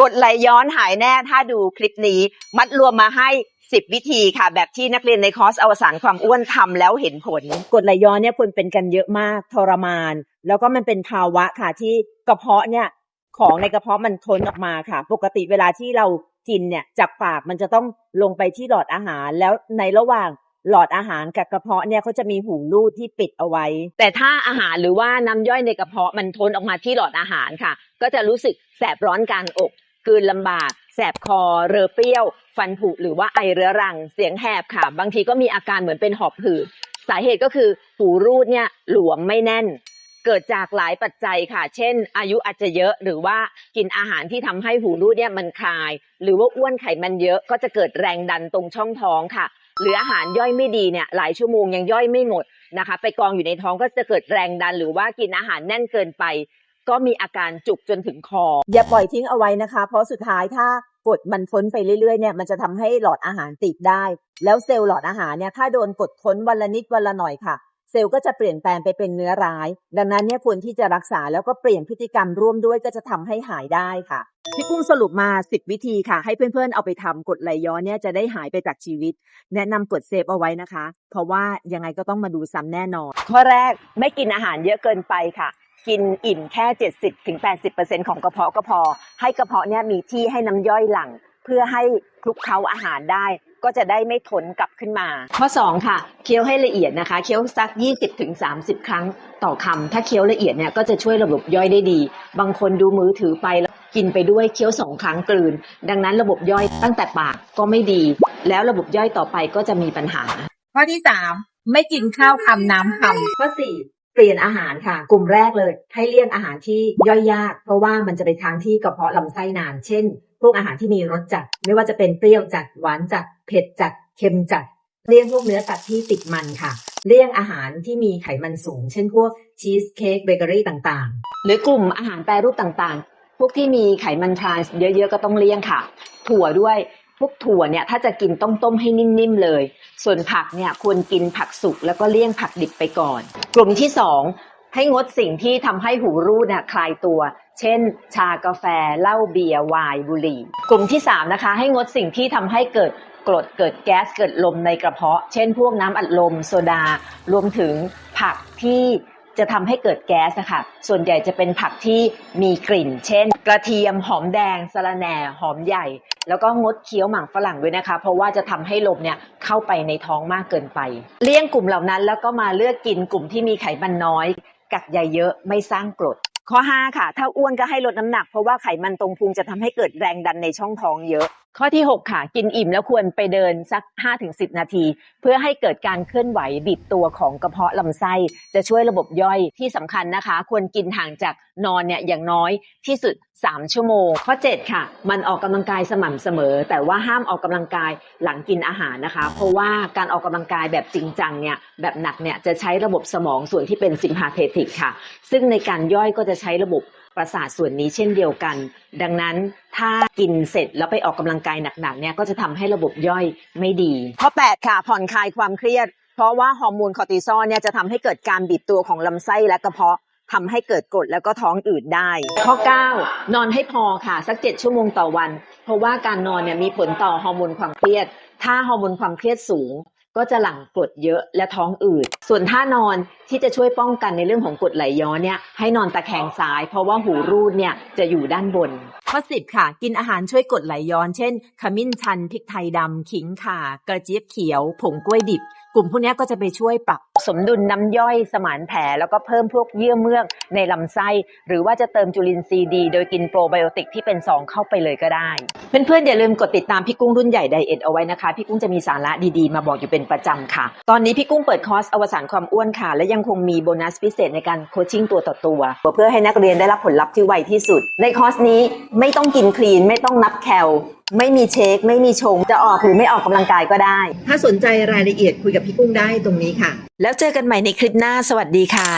กดไหลย้อนหายแน่ถ้าดูคลิปนี้ มัดรวมมาให้ 10 วิธีค่ะ แบบที่นักเรียนในคอร์สอวสานความอ้วนทำแล้วเห็นผล กดไหลย้อนเนี่ยคนเป็นกันเยอะมากทรมาน แล้วก็มันเป็นภาวะค่ะที่กระเพาะเนี่ยของในกระเพาะมันทนออกมาค่ะ ปกติเวลาที่เรากินเนี่ยจากปากมันจะต้องลงไปที่หลอดอาหารแล้วในระหว่างหลอดอาหารกับกระเพาะเนี่ยเขาจะมีหูรูดที่ปิดเอาไว้ แต่ถ้าอาหารหรือว่าน้ำย่อยในกระเพาะมันทนออกมาที่หลอดอาหารค่ะ ก็จะรู้สึกแสบร้อนกลางอก กืนลำบาก แสบคอ เรอเปรี้ยว ฟันผุหรือว่าไอเรื้อรัง เสียงแหบค่ะ บางทีก็มีอาการเหมือนเป็นหอบหืดสาเหตุก็คือหูรูดเนี่ยหลวมไม่แน่น เกิดจากหลายปัจจัยค่ะ เช่น อายุอาจจะเยอะหรือว่ากินอาหารที่ทำให้หูรูดเนี่ยมันคลาย หรือว่าอ้วนไขมันเยอะก็จะเกิดแรงดันตรงช่องท้องค่ะ หรืออาหารย่อยไม่ดีเนี่ยหลายชั่วโมงยังย่อยไม่หมดนะคะ ไปกองอยู่ในท้องก็จะเกิดแรงดันหรือว่ากินอาหารแน่นเกินไป ก็มีอาการจุกจนถึงคอ อย่าปล่อยทิ้งเอาไว้นะคะ เพราะสุดท้ายถ้ากดมันท้นไปเรื่อยๆเนี่ยมันจะทำให้หลอดอาหารติดได้ แล้วเซลล์หลอดอาหารเนี่ยถ้าโดนกดท้นวันละนิดวันละหน่อยค่ะ เซลล์ก็จะเปลี่ยนแปลงไปเป็นเนื้อร้าย ดังนั้นเนี่ยควรที่จะรักษาแล้วก็เปลี่ยนพฤติกรรมร่วมด้วยก็จะทำให้หายได้ค่ะพี่กุ้งสรุปมา 10 วิธีค่ะ ให้เพื่อนๆ เอาไปทำกดไหลย้อนเนี่ยจะได้หายไปจากชีวิต แนะนำกดเซฟเอาไว้นะคะ เพราะว่ายังไงก็ต้องมาดูซ้ำแน่นอน ข้อแรกไม่กินอาหารเยอะเกินไปค่ะ กินอิ่มแค่ 70-80%ของกระเพาะก็พอ ให้กระเพาะเนี่ยมีที่ให้น้ำย่อยหลั่งเพื่อให้คลุกเคล้าอาหารได้ ก็จะได้ไม่ทนกลับขึ้นมา ข้อ 2 ค่ะ เคี้ยวให้ละเอียดนะคะ เคี้ยวสัก 20-30 ครั้งต่อคำถ้าเคี้ยวละเอียดเนี่ยก็จะช่วยระบบย่อยได้ดี บางคนดูมือถือไปแล้วกินไปด้วยเคี้ยวสองครั้งกลืน ดังนั้นระบบย่อยตั้งแต่ปากก็ไม่ดี แล้วระบบย่อยต่อไปก็จะมีปัญหา ข้อที่สามไม่กินข้าวคำน้ำคข้อสี่ เปลี่ยนอาหารค่ะ กลุ่มแรกเลย ให้เลี่ยงอาหารที่ย่อยยาก เพราะว่ามันจะไปทางที่กระเพาะลำไส้นาน เช่น พวกอาหารที่มีรสจัด ไม่ว่าจะเป็นเปรี้ยวจัดหวานจัดเผ็ดจัดเค็มจัดเลี่ยงพวกเนื้อสัตว์ที่ติดมันค่ะ เลี่ยงอาหารที่มีไขมันสูง เช่นพวกชีสเค้กเบเกอรี่ต่างๆ หรือกลุ่มอาหารแปรรูปต่างๆ พวกที่มีไขมันทรานส์เยอะๆ ก็ต้องเลี่ยงค่ะ ถั่วด้วย พวกถั่วเนี่ยถ้าจะกินต้องต้มให้นิ่มๆเลย ส่วนผักเนี่ยควรกินผักสุกแล้วก็เลี่ยงผักดิบไปก่อน กลุ่มที่สองให้งดสิ่งที่ทำให้หูรูดเนี่ยคลายตัว เช่น ชากาแฟเหล้าเบียร์ไวน์บุหรี่ กลุ่มที่สามนะคะ ให้งดสิ่งที่ทำให้เกิดกรดเกิดแก๊สเกิดลมในกระเพาะ เช่น พวกน้ำอัดลม โซดา รวมถึงผักที่ จะทำให้เกิดแก๊สนะคะส่วนใหญ่จะเป็นผักที่มีกลิ่น เช่น กระเทียมหอมแดงสะระแหน่หอมใหญ่ แล้วก็งดเคี้ยวหมากฝรั่งด้วยนะคะ เพราะว่าจะทำให้ลมเนี่ยเข้าไปในท้องมากเกินไป เลี่ยงกลุ่มเหล่านั้นแล้วก็มาเลือกกินกลุ่มที่มีไขมันน้อย กักใยเยอะไม่สร้างกรดข้อ 5 ค่ะ ถ้าอ้วนก็ให้ลดน้ำหนักเพราะว่าไขมันตรงพุงจะทำให้เกิดแรงดันในช่องท้องเยอะ ข้อที่ 6 ค่ะ กินอิ่มแล้วควรไปเดินสัก 5-10 นาที เพื่อให้เกิดการเคลื่อนไหวบิดตัวของกระเพาะลำไส้ จะช่วยระบบย่อยที่สำคัญนะคะ ควรกินห่างจากนอนเนี่ยอย่างน้อยที่สุด 3 ชั่วโมง ข้อ 7 ค่ะ มันออกกำลังกายสม่ำเสมอ แต่ว่าห้ามออกกำลังกายหลังกินอาหารนะคะ เพราะว่าการออกกำลังกายแบบจริงจังเนี่ยแบบหนักเนี่ยจะใช้ระบบสมองส่วนที่เป็นซิมพาเทติกค่ะ ซึ่งในการย่อยก็จะใช้ระบบ ประสาทส่วนนี้เช่นเดียวกัน ดังนั้นถ้ากินเสร็จแล้วไปออกกำลังกายหนักๆเนี่ยก็จะทำให้ระบบย่อยไม่ดี ข้อ 8 ค่ะ ผ่อนคลายความเครียด เพราะว่าฮอร์โมนคอร์ติซอลเนี่ยจะทำให้เกิดการบีบตัวของลำไส้และกระเพาะทำให้เกิดกรดแล้วก็ท้องอืดได้ ข้อ 9 นอนให้พอค่ะ สัก 7 ชั่วโมงต่อวัน เพราะว่าการนอนเนี่ยมีผลต่อฮอร์โมนความเครียด ถ้าฮอร์โมนความเครียดสูง ก็จะหลั่งกรดเยอะและท้องอืด ส่วนท่านอนที่จะช่วยป้องกันในเรื่องของกรดไหลย้อนเนี่ยให้นอนตะแคงซ้าย เพราะว่าหูรูดเนี่ยจะอยู่ด้านบน ข้อ10ค่ะ กินอาหารช่วยกดไหลย้อน เช่น ขมิ้นชันพริกไทยดำขิงข่ากระเจี๊ยบเขียว ผงกล้วยดิบ กลุ่มพวกเนี้ยก็จะไปช่วยปรับสมดุลน้ำย่อยสมานแผลแล้วก็เพิ่มพวกเยื่อเมือกในลำไส้ หรือว่าจะเติมจุลินทรีย์ดี โดยกินโปรไบโอติกที่เป็นซองเข้าไปเลยก็ได้ เพื่อนๆอย่าลืมกดติดตามพี่กุ้งรุ่นใหญ่ไดเอทเอาไว้นะคะพี่กุ้งจะมีสาระดีๆ มาบอกอยู่เป็นประจำค่ะ ตอนนี้พี่กุ้งเปิดคอร์สอวสานความอ้วนค่ะ และยังคงมีโบนัสพิเศษในการโคชชิ่งตัวต่อตัว เพื่อให้นักเรียนได้รับผลลัพธ์ที่ไวที่สุด ในคอร์สนี้ไม่ต้องกินคลีน ไม่ต้องนับแคลไม่มีเชค ไม่มีชง จะออกหรือไม่ออกกำลังกายก็ได้ำถ้าสนใจรายละเอียดคุยกับพี่กุ้งได้ตรงนี้ค่ะ แล้วเจอกันใหม่ในคลิปหน้าสวัสดีค่ะ